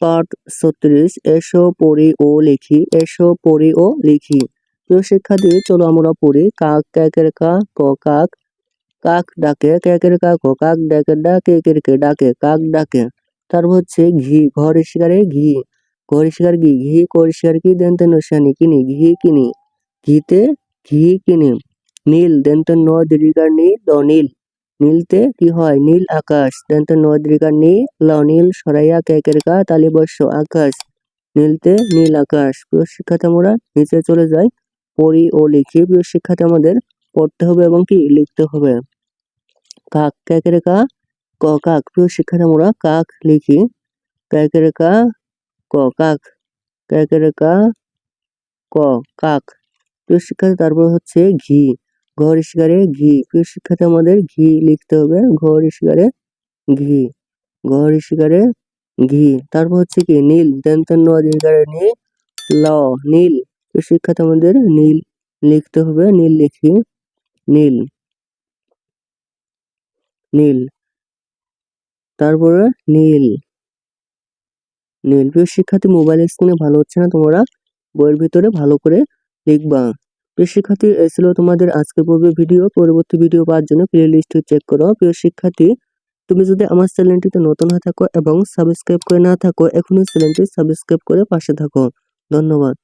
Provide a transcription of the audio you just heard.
পাঠ ছত্রিশ, এসো পড়ি ও লিখি, এসো পড়ি ও লিখি। প্রিয় শিক্ষার্থী, চলো আমরা পড়ি। কাক, ক্যাকের কা, ক, কাক। কাক ডাকে, ক্যাকের কা, ক, কাক ডাকে ডাকে কেরকে ডাকে, কাক ডাকে। তারপর হচ্ছে ঘি, ঘর শিকারে ঘি। ঘর শিকার ঘি ঘি কর শিকার কি? দেন তেন শানি কিনি, ঘি, কিনি। ঘিতে ঘি কিনি। নীল, দেন তেন ন দীর্ঘার নি ল নীল। নীলতে কি হয়? নীল আকাশ। দেন তেন ন দীর্ঘার নি ল নীল, সরাইয়া ক্যাকের কা তালি বর্ষ, আকাশ। নীলতে নীল আকাশ। প্রিয় শিক্ষার্থী আমরা নিচে চলে যাই। পড়ি ও লিখি। প্রিয় শিক্ষার্থী আমাদের পড়তে হবে এবং কি? লিখতে হবে। কাক ক্যাকের কা ক কাক। প্রিয় শিক্ষার্থী আমরা কাক লিখি। ক্যাকের কা ক কাক। ক্যাকের কা ক কাক। প্রিয় শিক্ষার্থী, তারপর হচ্ছে ঘি। ঘর শিকারে ঘি প্রিয় শিক্ষার্থী আমাদের ঘি লিখতে হবে, ঘর শিকারে ঘি, ঘর শিকারে ঘি, তারপর হচ্ছে কি নীল দেন নদীকারে নি ল, নীল প্রিয় শিক্ষার্থী আমাদের নীল লিখতে হবে, নীল লিখি, নীল নীল, তারপরে নীল নীল প্রিয় শিক্ষার্থী মোবাইল স্ক্রিনে ভালো হচ্ছে না, তোমরা বইয়ের ভিতরে ভালো করে লিখবা। প্রিয় শিক্ষার্থী ছিল তোমাদের আজকে পূর্বে ভিডিও পরবর্তী ভিডিও পাওয়ার জন্য প্লে লিস্টে চেক করো। প্রিয় শিক্ষার্থী, তুমি যদি আমার চ্যানেলটিতে নতুন হয়ে থাকো এবং সাবস্ক্রাইব করে না থাকো, এখনই চ্যানেলটি সাবস্ক্রাইব করে পাশে থাকো। ধন্যবাদ।